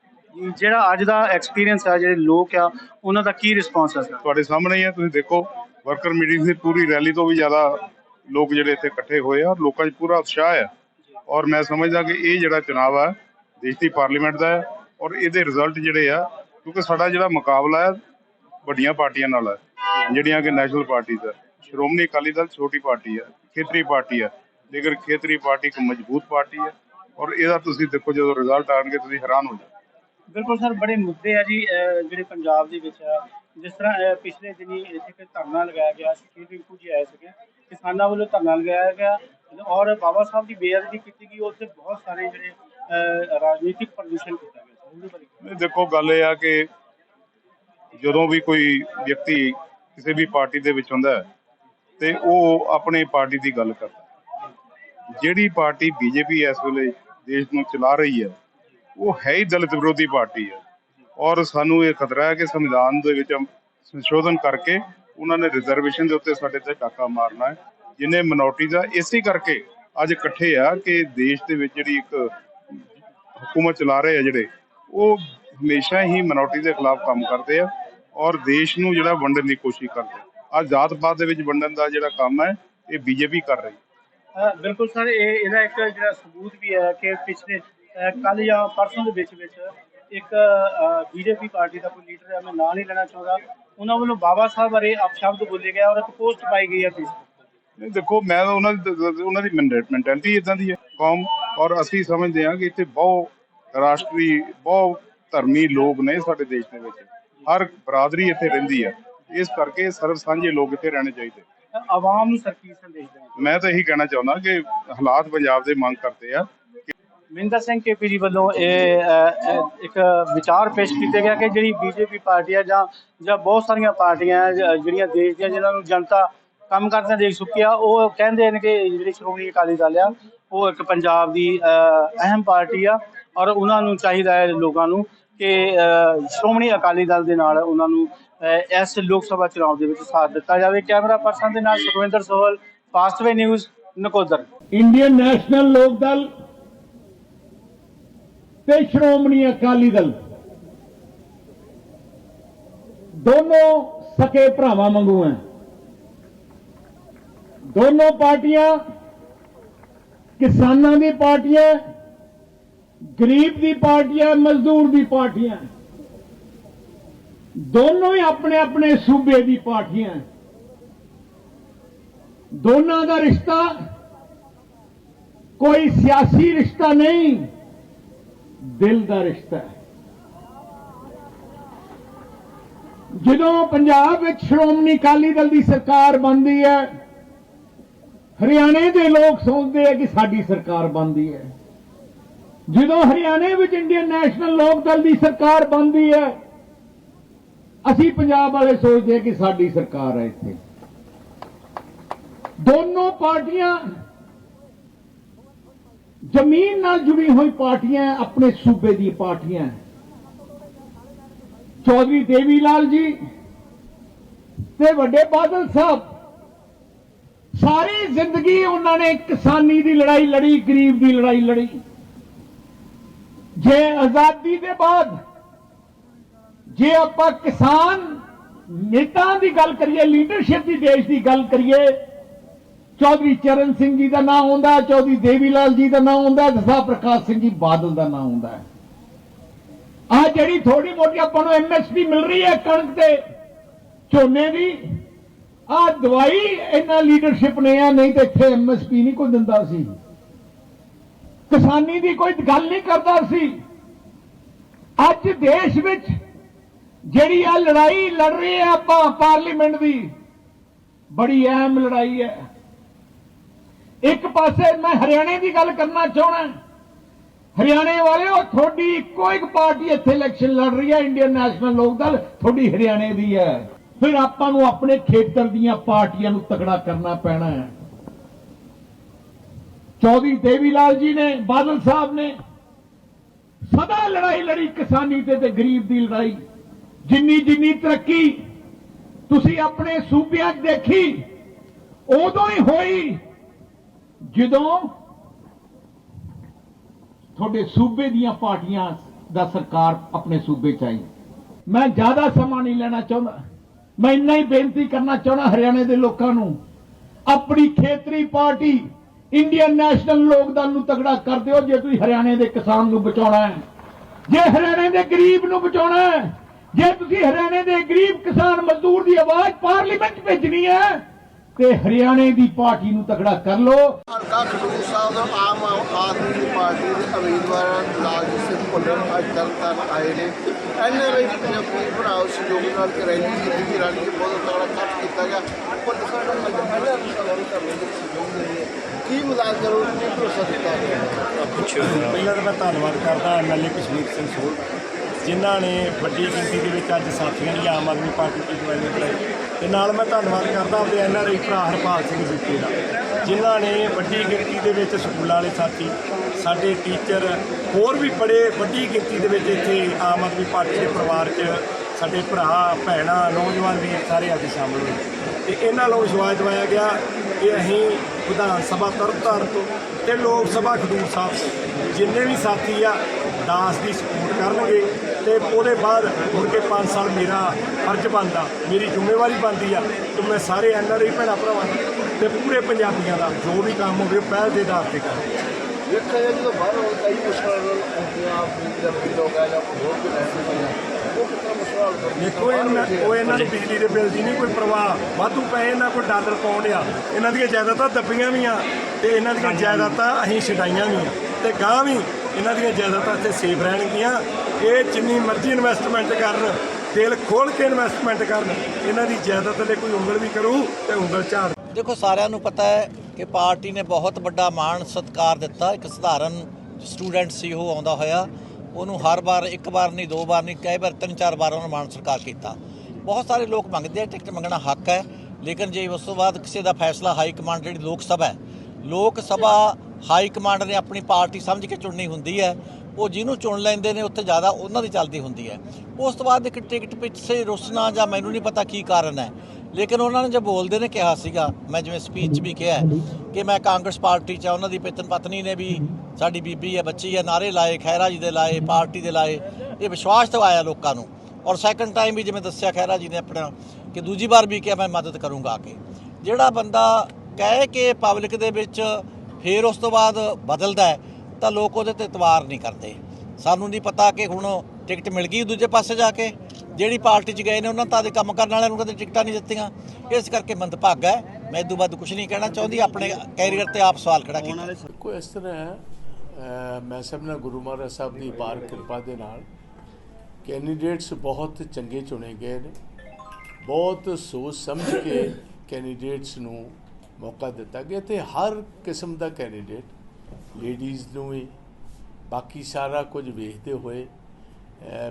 ਜਿਹੜਾ ਅੱਜ ਦਾ ਐਕਸਪੀਰੀਅੰਸ ਹੈ ਜਿਹੜੇ ਲੋਕ ਆ ਉਹਨਾਂ ਦਾ ਕੀ ਰਿਸਪੌਂਸ ਹੈ ਸਰ? ਤੁਹਾਡੇ ਸਾਹਮਣੇ ਹੀ ਹੈ ਤੁਸੀਂ ਦੇਖੋ ਵਰਕਰ ਮੀਟਿੰਗ ਦੀ ਪੂਰੀ ਰੈਲੀ ਤੋਂ ਵੀ ਜ਼ਿਆਦਾ ਲੋਕ ਜਿਹੜੇ ਇੱਥੇ ਇਕੱਠੇ ਹੋਏ ਆ ਔਰ ਲੋਕਾਂ 'ਚ ਪੂਰਾ ਉਤਸ਼ਾਹ ਹੈ। ਔਰ ਮੈਂ ਸਮਝਦਾ ਕਿ ਇਹ ਜਿਹੜਾ ਚੁਣਾਵ ਹੈ ਦੇਸ਼ ਦੀ ਪਾਰਲੀਮੈਂਟ ਦਾ ਹੈ ਔਰ ਇਹਦੇ ਰਿਜ਼ਲਟ ਜਿਹੜੇ ਆ, ਕਿਉਂਕਿ ਸਾਡਾ ਜਿਹੜਾ ਮੁਕਾਬਲਾ ਹੈ, ਵੱਡੀਆਂ ਪਾਰਟੀਆਂ ਨਾਲ ਹੈ, ਜਿਹੜੀਆਂ ਕਿ ਨੈਸ਼ਨਲ ਪਾਰਟੀਆਂ ਹੈ ਸ਼੍ਰੋਮਣੀ ਅਕਾਲੀ ਦਲ ਛੋਟੀ ਪਾਰਟੀ ਹੈ ਖੇਤਰੀ ਪਾਰਟੀ ਹੈ ਲੇਕਿਨ ਖੇਤਰੀ ਪਾਰਟੀ ਇੱਕ ਮਜ਼ਬੂਤ ਪਾਰਟੀ ਹੈ ਔਰ ਇਹਦਾ ਤੁਸੀਂ ਦੇਖੋ ਜਦੋਂ ਰਿਜ਼ਲਟ ਆਣਗੇ, ਤੁਸੀਂ ਹੈਰਾਨ ਹੋ ਜਾਓ। ਬਿਲਕੁਲ ਸਰ, ਬੜੇ ਮੁੱਦੇ ਆ ਜੀ ਜਿਹੜੇ ਪੰਜਾਬ ਦੇ ਵਿੱਚ ਆ। ਜਿਸ ਤਰ੍ਹਾਂ ਪਿਛਲੇ ਦਿਨੀ ਇੱਥੇ ਇੱਕ ਧਰਨਾ ਲਗਾਇਆ ਗਿਆ ਸ਼ਹੀਦ ਰਿੰਕੂ ਜੀ ਆਏ ਸੀਗੇ। ਕਿਸਾਨਾਂ ਵੱਲੋਂ ਧਰਨਾ ਲਗਾਇਆ ਗਿਆ ਔਰ ਬਾਬਾ ਸਾਹਿਬ ਦੀ ਬੇਅਦਬੀ ਕੀਤੀ ਗਈ, ਉੱਥੇ ਬਹੁਤ ਸਾਰੇ ਜਿਹੜੇ ਰਾਜਨੀਤਿਕ ਪ੍ਰਦੂਸ਼ਣ ਕੀਤਾ ਗਿਆ ਦੇਖੋ, ਗੱਲ ਇਹ ਆ ਕਿ ਜਦੋਂ ਵੀ ਕੋਈ ਵਿਅਕਤੀ ਕਿਸੇ ਵੀ ਪਾਰਟੀ ਦੇ ਵਿੱਚ ਹੁੰਦਾ ਤੇ ਉਹ ਆਪਣੀ ਪਾਰਟੀ ਦੀ ਗੱਲ ਕਰਦਾ ਜਿਹੜੀ ਪਾਰਟੀ ਬੀਜੇਪੀ ਇਸ ਵੇਲੇ ਦੇਸ਼ ਨੂੰ ਚਲਾ ਰਹੀ ਹੈ, ਉਹ ਹੈ ਹੀ ਦਲਿਤ ਵਿਰੋਧੀ ਪਾਰਟੀ ਹੈ। ਔਰ ਸਾਨੂੰ ਇਹ ਖਤਰਾ ਹੈ ਕਿ ਸੰਵਿਧਾਨ ਦੇ ਵਿੱਚ ਸੰਸ਼ੋਧਨ ਕਰਕੇ ਉਹਨਾਂ ਨੇ ਰਿਜ਼ਰਵੇਸ਼ਨ ਦੇ ਉੱਤੇ ਸਾਡੇ ਤੇ ਟਾਕਾ ਮਾਰਨਾ ਹੈ। ਜਿਨੇ ਮਿਨੋਰਟੀਜ਼ ਆ ਇਸੇ ਕਰਕੇ ਅੱਜ ਇਕੱਠੇ ਆ ਕਿ ਦੇਸ਼ ਦੇ ਵਿੱਚ ਜਿਹੜੀ ਇੱਕ ਹਕੂਮਤ ਚਲਾ ਰਹੇ ਆ ਜਿਹੜੇ, ਉਹ ਹਮੇਸ਼ਾ ਹੀ ਮਿਨੋਰਟੀ ਦੇ ਖਿਲਾਫ ਕੰਮ ਕਰਦੇ ਆ ਔਰ ਦੇਸ਼ ਨੂੰ ਜਿਹੜਾ ਵੰਡਣ ਦੀ ਕੋਸ਼ਿਸ਼ ਕਰਦੇ ਆ। ਜਾਤ ਪਾਤ ਦੇ ਵਿੱਚ ਵੰਡਣ ਦਾ ਜਿਹੜਾ ਕੰਮ ਹੈ, ਇਹ ਬੀਜੇਪੀ ਕਰ ਰਹੀ ਬਿਲਕੁਲ ਸਰ, ਇਹ ਇਹਦਾ ਇੱਕ ਜਿਹੜਾ ਸਬੂਤ ਵੀ ਹੈ ਕਿ ਪਿਛਲੇ ਕੱਲ ਜਾਂ ਪਰਸੋਂ ਦੇ ਵਿੱਚ ਵਿੱਚ ਇੱਕ ਬੀਜੇਪੀ ਪਾਰਟੀ ਦਾ ਕੋਈ ਲੀਡਰ ਹੈ, ਮੈਂ ਨਾਂ ਨਹੀਂ ਲੈਣਾ ਚਾਹੁੰਦਾ। ਉਹਨਾਂ ਵੱਲੋਂ ਬਾਬਾ ਸਾਹਿਬ ਬਾਰੇ ਅਪਸ਼ਬਦ ਬੋਲੇ ਗਿਆ ਔਰ ਇੱਕ ਪੋਸਟ ਪਾਈ ਗਈ ਹੈ ਫੇਸਬੁੱਕ ਨਹੀਂ ਦੇਖੋ ਮੈਂ ਤਾਂ ਉਹਨਾਂ ਦੀ ਉਹਨਾਂ ਦੀ ਮੈਂਟੈਲਿਟੀ ਇਦਾਂ ਦੀ ਹੈ ਕੌਮ। ਔਰ ਅਸੀਂ ਸਮਝਦੇ ਹਾਂ ਕਿ ਇੱਥੇ ਬਹੁਤ ਰਾਸ਼ਟਰੀ ਬਹੁਤ ਧਰਮੀ ਲੋਕ ਨੇ ਸਾਡੇ ਦੇਸ਼ ਦੇ ਵਿੱਚ। ਹਰ ਬਰਾਦਰੀ ਇੱਥੇ ਰਹਿੰਦੀ ਹੈ। ਇਸ ਕਰਕੇ ਸਰਵ ਸਾਂਝੇ ਲੋਕ ਇੱਥੇ ਰਹਿਣੇ ਚਾਹੀਦੇ। ਆਵਾਮ ਨੂੰ ਸਰਕੀ ਸੰਦੇਸ਼ ਦੇਣਾ ਮੈਂ ਤਾਂ ਇਹੀ ਕਹਿਣਾ ਚਾਹੁੰਦਾ ਕਿ ਹਾਲਾਤ ਪੰਜਾਬ ਦੇ ਮੰਗ ਕਰਦੇ ਆ ਮਹਿੰਦਰ ਸਿੰਘ ਕੇਪੀ ਜੀ ਵੱਲੋਂ ਇਹ ਇੱਕ ਵਿਚਾਰ ਪੇਸ਼ ਕੀਤੇ ਗਿਆ ਕਿ ਜਿਹੜੀ ਬੀਜੇਪੀ ਪਾਰਟੀ ਹੈ ਜਾਂ ਜਾਂ ਬਹੁਤ ਸਾਰੀਆਂ ਪਾਰਟੀਆਂ ਜਿਹੜੀਆਂ ਦੇਸ਼ ਦੀਆਂ ਜਿਨ੍ਹਾਂ ਨੂੰ ਜਨਤਾ ਕੰਮ ਕਰਦਿਆਂ ਦੇਖ ਚੁੱਕਿਆ ਉਹ ਕਹਿੰਦੇ ਨੇ ਕਿ ਜਿਹੜੀ ਸ਼੍ਰੋਮਣੀ ਅਕਾਲੀ ਦਲ ਆ ਉਹ ਇੱਕ ਪੰਜਾਬ ਦੀ ਅ, ਅਹਿਮ ਪਾਰਟੀ ਆ ਔਰ ਉਹਨਾਂ ਨੂੰ ਚਾਹੀਦਾ ਹੈ ਲੋਕਾਂ ਨੂੰ ਕਿ ਸ਼੍ਰੋਮਣੀ ਅਕਾਲੀ ਦਲ ਦੇ ਨਾਲ ਉਹਨਾਂ ਨੂੰ ਇਸ ਲੋਕ ਸਭਾ ਚੁਣਾਵ ਦੇ ਵਿੱਚ ਸਾਥ ਦਿੱਤਾ ਜਾਵੇ। ਕੈਮਰਾ ਪਰਸਨ ਦੇ ਨਾਲ Sukhwinder Sohal Fastway news Nakodar. Indian National Lok Dal ਤੇ ਸ਼੍ਰੋਮਣੀ ਅਕਾਲੀ ਦਲ। ਦੋਨੋਂ ਸਕੇ ਭਰਾਵਾਂ ਵਾਂਗੂ ਹੈ ਦੋਨੋਂ ਪਾਰਟੀਆਂ ਕਿਸਾਨਾਂ ਦੀ ਪਾਰਟੀਆਂ, ਗਰੀਬ ਦੀ ਪਾਰਟੀ ਹੈ ਮਜ਼ਦੂਰ ਦੀ ਪਾਰਟੀਆਂ। ਦੋਨੋਂ ਹੀ ਆਪਣੇ ਆਪਣੇ ਸੂਬੇ ਦੀ ਪਾਰਟੀਆਂ। ਦੋਨਾਂ ਦਾ ਰਿਸ਼ਤਾ ਕੋਈ ਸਿਆਸੀ ਰਿਸ਼ਤਾ ਨਹੀਂ, ਦਿਲ ਦਾ ਰਿਸ਼ਤਾ ਹੈ। ਜਦੋਂ ਪੰਜਾਬ ਵਿੱਚ ਸ਼੍ਰੋਮਣੀ ਅਕਾਲੀ ਦਲ ਦੀ ਸਰਕਾਰ ਬਣਦੀ ਹੈ ਹਰਿਆਣੇ ਦੇ ਲੋਕ ਸੋਚਦੇ ਆ ਕਿ ਸਾਡੀ ਸਰਕਾਰ ਬਣਦੀ ਹੈ। ਜਦੋਂ ਹਰਿਆਣੇ ਵਿੱਚ ਇੰਡੀਅਨ ਨੈਸ਼ਨਲ ਲੋਕ ਦਲ ਦੀ ਸਰਕਾਰ ਬਣਦੀ ਹੈ, ਅਸੀਂ ਪੰਜਾਬ ਵਾਲੇ ਸੋਚਦੇ ਆ ਕਿ ਸਾਡੀ ਸਰਕਾਰ ਹੈ ਇੱਥੇ। ਦੋਨੋਂ ਪਾਰਟੀਆਂ ਜ਼ਮੀਨ ਨਾਲ ਜੁੜੀ ਹੋਈ ਪਾਰਟੀਆਂ ਆਪਣੇ ਸੂਬੇ ਦੀ ਪਾਰਟੀਆਂ ਚੌਧਰੀ ਦੇਵੀ ਲਾਲ ਜੀ ਤੇ ਵੱਡੇ ਬਾਦਲ ਸਾਹਿਬ ਸਾਰੀ ਜ਼ਿੰਦਗੀ ਉਹਨਾਂ ਨੇ ਕਿਸਾਨੀ ਦੀ ਲੜਾਈ ਲੜੀ, ਗਰੀਬ ਦੀ ਲੜਾਈ ਲੜੀ। ਜੇ ਆਜ਼ਾਦੀ ਦੇ ਬਾਅਦ ਜੇ ਆਪਾਂ ਕਿਸਾਨ ਨੇਤਾ ਦੀ ਗੱਲ ਕਰੀਏ ਲੀਡਰਸ਼ਿਪ ਦੀ ਦੇਸ਼ ਦੀ ਗੱਲ ਕਰੀਏ, ਚੌਧਰੀ ਚਰਨ ਸਿੰਘ ਜੀ ਦਾ ਨਾਮ ਆਉਂਦਾ ਚੌਧਰੀ ਦੇਵੀ ਲਾਲ ਜੀ ਦਾ ਨਾਮ ਆਉਂਦਾ ਦਸਾ ਪ੍ਰਕਾਸ਼ ਸਿੰਘ ਜੀ ਬਾਦਲ ਦਾ ਨਾਮ ਆਉਂਦਾ ਹੈ। ਆ ਜਿਹੜੀ ਥੋੜੀ ਮੋਟੀ ਆਪਾਂ ਨੂੰ ਐਮਐਸਪੀ ਮਿਲ ਰਹੀ ਹੈ ਕਣਕ ਤੇ, ਝੋਨੇ ਦੀ ਆ ਦਵਾਈ ਇਹਨਾਂ ਲੀਡਰਸ਼ਿਪ ਨੇ ਆ, ਨਹੀਂ ਤੇ ਇੱਥੇ ਐਮਐਸਪੀ ਨਹੀਂ ਕੋਈ ਦਿੰਦਾ ਸੀ। ਕਿਸਾਨੀ ਦੀ ਕੋਈ ਗੱਲ ਨਹੀਂ ਕਰਦਾ ਸੀ। ਅੱਜ ਦੇਸ਼ ਵਿੱਚ ਜਿਹੜੀ ਆ ਲੜਾਈ ਲੜ ਰਹੇ ਆ ਆਪਾਂ, ਪਾਰਲੀਮੈਂਟ ਦੀ, ਬੜੀ ਅਹਿਮ ਲੜਾਈ ਹੈ। ਇੱਕ ਪਾਸੇ ਮੈਂ ਹਰਿਆਣੇ ਦੀ ਗੱਲ ਕਰਨਾ ਚਾਹਣਾ ਹਰਿਆਣੇ ਵਾਲਿਓ, ਤੁਹਾਡੀ ਇੱਕੋ ਇੱਕ ਪਾਰਟੀ ਇੱਥੇ ਇਲੈਕਸ਼ਨ ਲੜ ਰਹੀ ਹੈ ਇੰਡੀਅਨ ਨੈਸ਼ਨਲ ਲੋਕ ਦਲ, ਤੁਹਾਡੀ ਹਰਿਆਣੇ ਦੀ ਹੈ। ਫਿਰ ਆਪਾਂ ਨੂੰ ਆਪਣੇ ਖੇਤਰ ਦੀਆਂ ਪਾਰਟੀਆਂ ਨੂੰ ਤਕੜਾ ਕਰਨਾ ਪੈਣਾ ਹੈ। ਚੌਧਰੀ ਦੇਵੀ ਲਾਲ ਜੀ ਨੇ, ਬਾਦਲ ਸਾਹਿਬ ਨੇ, ਸਦਾ ਲੜਾਈ ਲੜੀ ਕਿਸਾਨੀ ਤੇ ਤੇ ਗਰੀਬ ਦੀ ਲੜਾਈ। ਜਿੰਨੀ ਜਿੰਨੀ ਤਰੱਕੀ ਤੁਸੀਂ ਆਪਣੇ ਸੂਬਿਆਂ 'ਚ ਦੇਖੀ, ਉਦੋਂ ਹੀ ਹੋਈ। ਜਦੋਂ ਤੁਹਾਡੇ ਸੂਬੇ ਦੀਆਂ ਪਾਰਟੀਆਂ ਦਾ ਸਰਕਾਰ ਆਪਣੇ ਸੂਬੇ 'ਚ ਆਈ। ਮੈਂ ਜ਼ਿਆਦਾ ਸਮਾਂ ਨਹੀਂ ਲੈਣਾ ਚਾਹੁੰਦਾ। ਮੈਂ ਇੰਨਾ ਹੀ ਬੇਨਤੀ ਕਰਨਾ ਚਾਹੁੰਦਾ ਹਰਿਆਣੇ ਦੇ ਲੋਕਾਂ ਨੂੰ, ਆਪਣੀ ਖੇਤਰੀ party Indian National Lok Dal ਨੂੰ ਤਗੜਾ ਕਰ ਦਿਓ, ਜੇ ਤੁਸੀਂ ਹਰਿਆਣੇ ਦੇ ਕਿਸਾਨ ਨੂੰ ਬਚਾਉਣਾ ਹੈ। ਜੇ ਹਰਿਆਣੇ ਦੇ ਗਰੀਬ ਨੂੰ ਬਚਾਉਣਾ ਹੈ, ਜੇ ਤੁਸੀਂ ਹਰਿਆਣੇ ਦੇ ਗਰੀਬ ਕਿਸਾਨ ਮਜ਼ਦੂਰ ਦੀ ਆਵਾਜ਼ ਪਾਰਲੀਮੈਂਟ ਭੇਜਣੀ ਹੈ ਤੇ ਹਰਿਆਣੇ ਦੀ ਪਾਰਟੀ ਨੂੰ ਤਗੜਾ ਕਰ ਲਓ। ਹਲਕਾ ਖਡੂਰ ਸਾਹਿਬ ਦਾ ਆਮ ਆਦਮੀ ਦੀ ਪਾਰਟੀ ਦੇ ਉਮੀਦਵਾਰ ਲਾਲਜੀਤ ਸਿੰਘ ਭੁੱਲਰ ਅੱਜ ਤਰਨਤਾਰਨ ਆਏ ਨੇ। ਐਨਆਰਆਈ ਪੰਜਾਬੀ ਭਰਾਓ ਸਹਿਯੋਗ ਨਾਲ ਇੱਕ ਰੈਲੀ ਕੀਤੀ ਗਈ ਰੈਲੀ 'ਚ ਬਹੁਤ ਤਗੜਾ ਇਕੱਠ ਕੀਤਾ ਗਿਆ। ਭੁੱਲਰ ਸਾਹਿਬ ਨੂੰ ਮਤਲਬ ਪਹਿਲਾਂ ਸਵਾਲ ਕਰਨ ਦੇ ਸਹਿਯੋਗ ਦੇ ਰਹੇ ਕੀ ਮਦਦ ਕਰੋ ਕੀ ਭਰੋਸਾ ਦਿੱਤਾ? ਗਿਆ ਪਹਿਲਾਂ ਤਾਂ ਮੈਂ ਧੰਨਵਾਦ ਕਰਦਾ ਐਮਐਲਏ ਕਸ਼ਮੀਰ ਸਿੰਘ ਸੋਲ ਜਿਨ੍ਹਾਂ ਨੇ ਵੱਡੀ ਗਿਣਤੀ ਦੇ ਵਿੱਚ ਅੱਜ ਸਾਥੀਆਂ ਦੀ ਆਮ ਆਦਮੀ ਪਾਰਟੀ ਦੀ ਜੁਆਇਨਿੰਗ ਕਰਾਈ। ਤੇ ਨਾਲ ਮੈਂ ਧੰਨਵਾਦ ਕਰਦਾ ਆਪਣੇ ਐਨਆਰਆਈ ਭਰਾ ਹਰਪਾਲ ਸਿੰਘ ਜੀਤੇ ਦਾ, ਜਿਨ੍ਹਾਂ ਨੇ ਵੱਡੀ ਗਿਣਤੀ ਦੇ ਵਿੱਚ ਸਕੂਲਾਂ ਵਾਲੇ ਸਾਥੀ, ਸਾਡੇ ਟੀਚਰ, ਹੋਰ ਵੀ ਬੜੇ ਵੱਡੀ ਗਿਣਤੀ ਦੇ ਵਿੱਚ ਇੱਥੇ ਆਮ ਆਦਮੀ ਪਾਰਟੀ ਦੇ ਪਰਿਵਾਰ 'ਚ ਸਾਡੇ ਭਰਾ, ਭੈਣਾਂ, ਨੌਜਵਾਨ ਵੀ ਸਾਰੇ ਅੱਜ ਸ਼ਾਮਲ ਹੋਏ। ਤੇ ਇਹਨਾਂ ਨੂੰ ਵਿਸ਼ਵਾਸ ਦਿਵਾਇਆ ਗਿਆ। ਕਿ ਅਸੀਂ ਵਿਧਾਨ ਸਭਾ ਤਰਨਤਾਰਨ ਤੋਂ ਤੇ ਲੋਕ ਸਭਾ ਖਡੂਰ ਸਾਹਿਬ ਤੋਂ। ਜਿੰਨੇ ਵੀ ਸਾਥੀ ਆ, ਦਾਸ ਦੀ ਸਪੋਰਟ ਕਰਨਗੇ ਤੇ ਉਹਦੇ ਬਾਅਦ ਮੁੜ ਕੇ 5 ਸਾਲ ਮੇਰਾ ਫਰਜ਼ ਬਣਦਾ, ਮੇਰੀ ਜ਼ਿੰਮੇਵਾਰੀ ਬਣਦੀ ਆ ਕਿ ਮੈਂ ਸਾਰੇ ਐਨਆਰਆਈ ਭੈਣਾਂ ਭਰਾਵਾਂ ਦਾ ਤੇ ਪੂਰੇ ਪੰਜਾਬੀਆਂ ਦਾ ਜੋ ਵੀ ਕੰਮ ਹੋਵੇ ਉਹ ਪਹਿਲ ਦੇ ਆਧਾਰ ਤੇ ਕਰਾਂ। ਵੇਖਿਆ ਜਦੋਂ ਬਾਹਰ ਹੋ ਕਈ ਮੁਸ਼ਕਲਾਂ ਨਾਲ ਪੰਜਾਬ ਦੇ ਪੰਜਾਬੀ ਲੋਕ ਆ ਜਾਂ ਹੋਰ ਵੀ ਰਹਿੰਦੇ ਨੇ ਦੇਖੋ ਇਹਨਾਂ ਉਹ ਇਹਨਾਂ ਨੂੰ ਬਿਜਲੀ ਦੇ ਬਿੱਲ ਦੀ ਨਹੀਂ ਕੋਈ ਪਰਵਾਹ। ਵਾਧੂ ਪਏ ਇਹਨਾਂ ਕੋਈ ਡਾਲਰ ਪਾਉਂਡ ਆ ਇਹਨਾਂ ਦੀਆਂ ਜਾਇਦਾਦਾਂ ਦੱਬੀਆਂ ਵੀ ਆ ਤੇ ਇਹਨਾਂ ਦੀਆਂ ਜਾਇਦਾਦਾਂ ਅਸੀਂ ਛਡਾਈਆਂ ਵੀ ਆ। ਤੇ ਗਾਂ ਵੀ ਇਹਨਾਂ ਦੀਆਂ ਜਾਇਦਾਦਾਂ ਇੱਥੇ ਸੇਫ ਰਹਿਣਗੀਆਂ। ਇਹ ਜਿੰਨੀ ਮਰਜ਼ੀ ਇਨਵੈਸਟਮੈਂਟ ਕਰਨ ਦਿਲ ਖੋਲ ਕੇ ਇਨਵੈਸਟਮੈਂਟ ਕਰਨ ਇਹਨਾਂ ਦੀ ਜਾਇਦਾਦ ਤੇ ਕੋਈ ਉਂਗਲ ਵੀ ਕਰੂ ਤੇ ਉਂਗਲ ਝਾੜ। ਦੇਖੋ ਸਾਰਿਆਂ ਨੂੰ ਪਤਾ ਹੈ ਕਿ ਪਾਰਟੀ ਨੇ ਬਹੁਤ ਵੱਡਾ ਮਾਣ ਸਤਿਕਾਰ ਦਿੱਤਾ। ਇੱਕ ਸਧਾਰਨ ਸਟੂਡੈਂਟ ਸੀ ਉਹ ਆਉਂਦਾ ਹੋਇਆ। ਉਹਨੂੰ ਹਰ ਵਾਰ, ਇੱਕ ਵਾਰ ਨਹੀਂ, ਦੋ ਵਾਰ ਨਹੀਂ, ਕਈ ਵਾਰ ਤਿੰਨ, ਚਾਰ ਵਾਰ ਉਹਨੂੰ ਮਾਣ ਸਰਕਾਰ ਕੀਤਾ। ਬਹੁਤ ਸਾਰੇ ਲੋਕ ਮੰਗਦੇ ਆ, ਟਿਕਟ ਮੰਗਣਾ ਹੱਕ ਹੈ, ਲੇਕਿਨ ਜੇ ਉਸ ਤੋਂ ਬਾਅਦ ਕਿਸੇ ਦਾ ਫੈਸਲਾ ਹਾਈ ਕਮਾਂਡ ਜਿਹੜੀ ਲੋਕ ਸਭਾ ਹੈ, ਲੋਕ ਸਭਾ ਹਾਈ ਕਮਾਂਡ ਨੇ ਆਪਣੀ ਪਾਰਟੀ ਸਮਝ ਕੇ ਚੁਣਨੀ ਹੁੰਦੀ ਹੈ ਉਹ ਜਿਹਨੂੰ ਚੁਣ ਲੈਂਦੇ ਨੇ, ਉੱਥੇ ਜ਼ਿਆਦਾ ਉਹਨਾਂ ਦੀ ਚੱਲਦੀ ਹੁੰਦੀ ਹੈ। ਉਸ ਤੋਂ ਬਾਅਦ ਇੱਕ ਟਿਕਟ ਪਿੱਛੇ ਰੁੱਸਣਾ ਜਾਂ ਮੈਨੂੰ ਨਹੀਂ ਪਤਾ ਕੀ ਕਾਰਨ ਹੈ। ਲੇਕਿਨ ਉਹਨਾਂ ਨੇ ਜੇ ਬੋਲਦੇ ਨੇ, ਕਿਹਾ ਸੀਗਾ, ਮੈਂ ਜਿਵੇਂ ਸਪੀਚ ਵੀ ਕਿਹਾ ਕਿ ਮੈਂ ਕਾਂਗਰਸ ਪਾਰਟੀ ਚ ਆ, ਉਹਨਾਂ ਦੀ ਪਤਨ ਪਤਨੀ ਨੇ ਵੀ ਸਾਡੀ ਬੀਬੀ ਹੈ, ਬੱਚੀ ਹੈ, ਨਾਰੇ ਲਾਏ ਖੈਰਾ ਜੀ ਦੇ ਲਾਏ, ਪਾਰਟੀ ਦੇ ਲਾਏ। ਇਹ ਵਿਸ਼ਵਾਸ ਦਿਵਾਇਆ ਲੋਕਾਂ ਨੂੰ। ਔਰ ਸੈਕੰਡ ਟਾਈਮ ਵੀ ਜਿਵੇਂ ਦੱਸਿਆ ਖੈਰਾ ਜੀ ਨੇ ਆਪਣਾ ਕਿ ਦੂਜੀ ਵਾਰ ਵੀ ਕਿਹਾ, ਮੈਂ ਮਦਦ ਕਰੂੰਗਾ ਆ ਕੇ। ਜਿਹੜਾ ਬੰਦਾ ਕਹਿ ਕੇ ਪਬਲਿਕ ਦੇ ਵਿੱਚ ਫਿਰ ਉਸ ਤੋਂ ਬਾਅਦ ਬਦਲਦਾ ਹੈ ਤਾਂ ਲੋਕ ਉਹਦੇ ਤੇ ਇਤਵਾਰ ਨਹੀਂ ਕਰਦੇ। ਸਾਨੂੰ ਨਹੀਂ ਪਤਾ ਕਿ ਹੁਣ ਟਿਕਟ ਮਿਲ ਗਈ ਦੂਜੇ ਪਾਸੇ ਜਾ ਕੇ। ਜਿਹੜੀ ਪਾਰਟੀ 'ਚ ਗਏ ਨੇ, ਉਹਨਾਂ ਤਾਂ ਦੇ ਕੰਮ ਕਰਨ ਵਾਲਿਆਂ ਨੂੰ ਕਦੇ ਟਿਕਟਾਂ ਨਹੀਂ ਦਿੱਤੀਆਂ। ਇਸ ਕਰਕੇ ਮੰਦਭਾਗਾ ਹੈ। ਮੈਂ ਇਦੋਂ ਬਾਅਦ ਕੁਝ ਨਹੀਂ ਕਹਿਣਾ ਚਾਹੁੰਦੀ। ਆਪਣੇ ਕੈਰੀਅਰ ਤੇ ਆਪ ਸਵਾਲ ਖੜਾ ਕੀਤਾ। ਕੋਈ ਇਸ ਤਰ੍ਹਾਂ ਮੈਂ ਸਭ ਗੁਰੂ ਮਹਾਰਾਜ ਸਾਹਿਬ ਦੀ ਪਾਰ ਕਿਰਪਾ ਦੇ ਨਾਲ ਕੈਂਡੀਡੇਟਸ ਬਹੁਤ ਚੰਗੇ ਚੁਣੇ ਗਏ ਨੇ। ਬਹੁਤ ਸੋਚ ਸਮਝ ਕੇ ਕੈਂਡੀਡੇਟਸ ਨੂੰ ਮੌਕਾ ਦਿੱਤਾ ਗਿਆ ਤੇ ਹਰ ਕਿਸਮ ਦਾ ਕੈਂਡੀਡੇਟ ਲੇਡੀਜ਼ ਨੂੰ ਵੀ। ਬਾਕੀ ਸਾਰਾ ਕੁਝ ਵੇਖਦੇ ਹੋਏ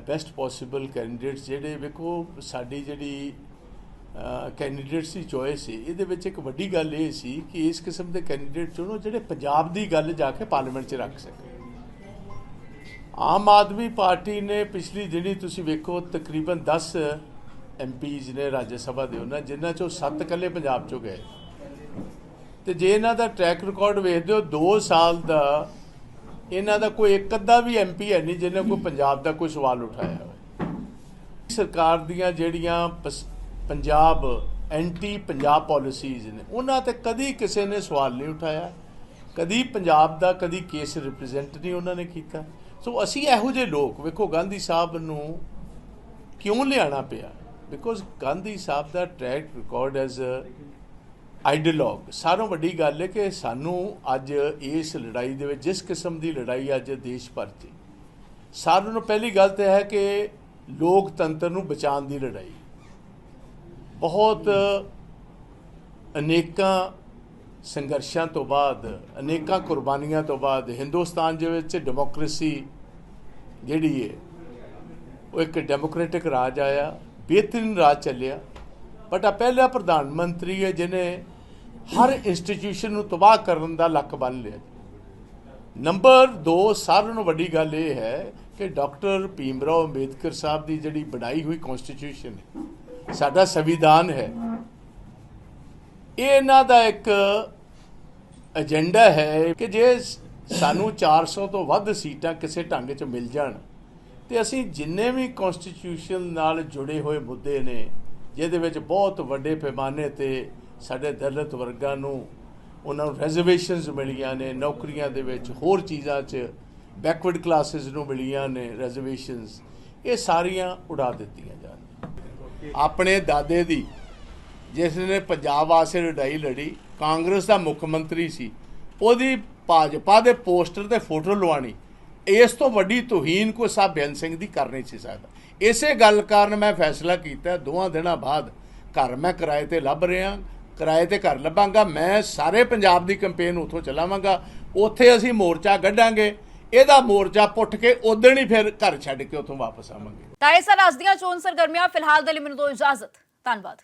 ਬੈਸਟ ਪੋਸੀਬਲ ਕੈਂਡੀਡੇਟਸ ਜਿਹੜੇ ਵੇਖੋ, ਸਾਡੀ ਜਿਹੜੀ ਕੈਂਡੀਡੇਟਸ ਦੀ ਚੋਇਸ ਸੀ, ਇਹਦੇ ਵਿੱਚ ਇੱਕ ਵੱਡੀ ਗੱਲ ਇਹ ਸੀ ਕਿ ਇਸ ਕਿਸਮ ਦੇ ਕੈਂਡੀਡੇਟ ਚੁਣੋ ਜਿਹੜੇ ਪੰਜਾਬ ਦੀ ਗੱਲ ਜਾ ਕੇ ਪਾਰਲੀਮੈਂਟ 'ਚ ਰੱਖ ਸਕੇ ਆਮ ਆਦਮੀ ਪਾਰਟੀ ਨੇ ਪਿਛਲੀ ਜਿਹੜੀ ਤੁਸੀਂ ਵੇਖੋ, ਤਕਰੀਬਨ 10 ਐਮਪੀਜ਼ ਨੇ ਰਾਜ ਸਭਾ ਦੇ ਉਹਨਾਂ, ਜਿਨ੍ਹਾਂ ਚੋਂ 7 ਕੱਲੇ ਪੰਜਾਬ ਚੋਂ ਗਏ। ਤੇ ਜੇ ਇਹਨਾਂ ਦਾ ਟਰੈਕ ਰਿਕਾਰਡ ਵੇਖਦੇ ਹੋ 2 ਸਾਲ ਦਾ, ਇਹਨਾਂ ਦਾ ਕੋਈ ਇੱਕ ਅੱਧਾ ਵੀ ਐਮਪੀ ਹੈ ਨਹੀਂ ਜਿਹਨੇ ਕੋਈ ਪੰਜਾਬ ਦਾ ਕੋਈ ਸਵਾਲ ਉਠਾਇਆ ਹੋਵੇ। ਸਰਕਾਰ ਦੀਆਂ ਜਿਹੜੀਆਂ ਪਸ- ਪੰਜਾਬ ਐਂਟੀ ਪੰਜਾਬ ਪਾਲਿਸੀਜ਼ ਨੇ, ਉਹਨਾਂ ਤੇ ਕਦੀ ਕਿਸੇ ਨੇ ਸਵਾਲ ਨਹੀਂ ਉਠਾਇਆ। ਕਦੀ ਪੰਜਾਬ ਦਾ, ਕਦੀ ਕੇਸ ਰਿਪਰੈਜ਼ੈਂਟ ਨਹੀਂ ਉਹਨਾਂ ਨੇ ਕੀਤਾ। ਸੋ ਅਸੀਂ ਇਹੋ ਜਿਹੇ ਲੋਕ, ਵੇਖੋ ਗਾਂਧੀ ਸਾਹਿਬ ਨੂੰ ਕਿਉਂ ਲਿਆਣਾ ਪਿਆ? ਬਿਕੋਜ਼ ਗਾਂਧੀ ਸਾਹਿਬ ਦਾ ਟਰੈਕ ਰਿਕਾਰਡ ਐਜ਼ ਆਈਡੀਅਲੋਗ ਸਾਰੋਂ ਵੱਡੀ ਗੱਲ ਹੈ ਕਿ ਸਾਨੂੰ ਅੱਜ ਇਸ ਲੜਾਈ ਦੇ ਵਿੱਚ, ਜਿਸ ਕਿਸਮ ਦੀ ਲੜਾਈ ਅੱਜ ਦੇਸ਼ ਭਰ 'ਚ, ਸਾਰਿਆਂ ਨੂੰ ਪਹਿਲੀ ਗੱਲ ਤਾਂ ਹੈ ਕਿ ਲੋਕਤੰਤਰ ਨੂੰ ਬਚਾਉਣ ਦੀ ਲੜਾਈ। ਬਹੁਤ ਅਨੇਕਾਂ ਸੰਘਰਸ਼ਾਂ ਤੋਂ ਬਾਅਦ, ਅਨੇਕਾਂ ਕੁਰਬਾਨੀਆਂ ਤੋਂ ਬਾਅਦ, ਹਿੰਦੁਸਤਾਨ ਦੇ ਵਿੱਚ ਡੈਮੋਕ੍ਰੇਸੀ ਜਿਹੜੀ ਹੈ ਉਹ ਇੱਕ ਡੈਮੋਕ੍ਰੈਟਿਕ ਰਾਜ ਆਇਆ, ਬਿਹਤਰੀਨ ਰਾਜ ਚੱਲਿਆ। ਬਟ ਆ ਪਹਿਲਾ ਪ੍ਰਧਾਨ ਮੰਤਰੀ ਹੈ ਜਿਨੇ ਹਰ ਇੰਸਟੀਟਿਊਸ਼ਨ ਨੂੰ ਤਬਾਹ ਕਰਨ ਦਾ ਲੱਕ ਬੰਨ ਲਿਆ ਨੰਬਰ 2 ਸਾਰਿਆਂ ਨੂੰ ਵੱਡੀ ਗੱਲ ਇਹ ਹੈ ਕਿ ਡਾਕਟਰ ਭੀਮਰਾਓ ਅੰਬੇਦਕਰ ਸਾਹਿਬ ਦੀ ਜਿਹੜੀ ਬਣਾਈ ਹੋਈ ਕਨਸਟੀਟਿਊਸ਼ਨ ਹੈ, ਸਾਡਾ ਸੰਵਿਧਾਨ ਹੈ। ਇਹ ਇਹਨਾਂ ਦਾ ਇੱਕ ਏਜੰਡਾ ਹੈ ਕਿ ਜੇ ਸਾਨੂੰ 400 ਤੋਂ ਵੱਧ ਸੀਟਾਂ ਕਿਸੇ ਢੰਗ 'ਚ ਮਿਲ ਜਾਣ, ਤੇ ਅਸੀਂ ਜਿੰਨੇ ਵੀ ਕਨਸਟੀਟਿਊਸ਼ਨ ਨਾਲ ਜੁੜੇ ਹੋਏ ਮੁੱਦੇ ਨੇ, ਜਿਹਦੇ ਵਿੱਚ ਬਹੁਤ ਵੱਡੇ ਪੈਮਾਨੇ ਤੇ ਸਾਡੇ ਦਲਿਤ ਵਰਗਾਂ ਨੂੰ ਉਹਨਾਂ ਨੂੰ ਰਿਜ਼ਰਵੇਸ਼ਨਸ ਮਿਲੀਆਂ ਨੇ, ਨੌਕਰੀਆਂ ਦੇ ਵਿੱਚ, ਹੋਰ ਚੀਜ਼ਾਂ 'ਚ ਬੈਕਵਰਡ ਕਲਾਸਿਸ ਨੂੰ ਮਿਲੀਆਂ ਨੇ ਰਿਜ਼ਰਵੇਸ਼ਨਸ ਇਹ ਸਾਰੀਆਂ ਉਡਾ ਦਿੱਤੀਆਂ ਜਾਣ। ਆਪਣੇ ਦਾਦੇ ਦੀ, ਜਿਸ ਨੇ ਪੰਜਾਬ ਵਾਸਤੇ ਲੜਾਈ ਲੜੀ, ਕਾਂਗਰਸ ਦਾ ਮੁੱਖ ਮੰਤਰੀ ਸੀ, ਉਹਦੀ ਭਾਜਪਾ ਦੇ ਪੋਸਟਰ ਤੇ ਫੋਟੋ ਲਵਾਣੀ ਇਸ ਤੋਂ ਵੱਡੀ ਤੋਹੀਨ ਕੋਈ ਸਾਹਿਬ ਬੇਅੰਤ ਸਿੰਘ ਦੀ ਕਰ ਨਹੀਂ ਸੀ ਸਕਦਾ ਇਸੇ ਗੱਲ ਕਾਰਨ ਮੈਂ ਫੈਸਲਾ ਕੀਤਾ, ਦੋਹਾਂ ਦਿਨਾਂ ਬਾਅਦ ਘਰ ਮੈਂ ਕਿਰਾਏ ਤੇ ਲੱਭ ਰਿਹਾ ਕਿਰਾਏ ਤੇ ਘਰ ਲੱਭਾਂਗਾ, ਮੈਂ ਸਾਰੇ ਪੰਜਾਬ ਦੀ ਕੈਂਪੇਨ ਉਥੋਂ ਚਲਾਵਾਂਗਾ, ਉੱਥੇ ਅਸੀਂ ਮੋਰਚਾ ਕੱਢਾਂਗੇ, ਇਹਦਾ ਮੋਰਚਾ ਪੁੱਟ ਕੇ ਉਦਣ ਹੀ ਫਿਰ ਘਰ ਛੱਡ ਕੇ ਉਥੋਂ ਵਾਪਸ ਆਵਾਂਗੇ। ਤਾਂ ਇਹ ਸਨ ਅੱਜ ਦੀਆਂ ਚੋਣ ਸਰਗਰਮੀਆਂ ਫਿਲਹਾਲ ਦੇ ਲਈ ਮੈਨੂੰ ਦੋ ਇਜਾਜ਼ਤ। ਧੰਨਵਾਦ।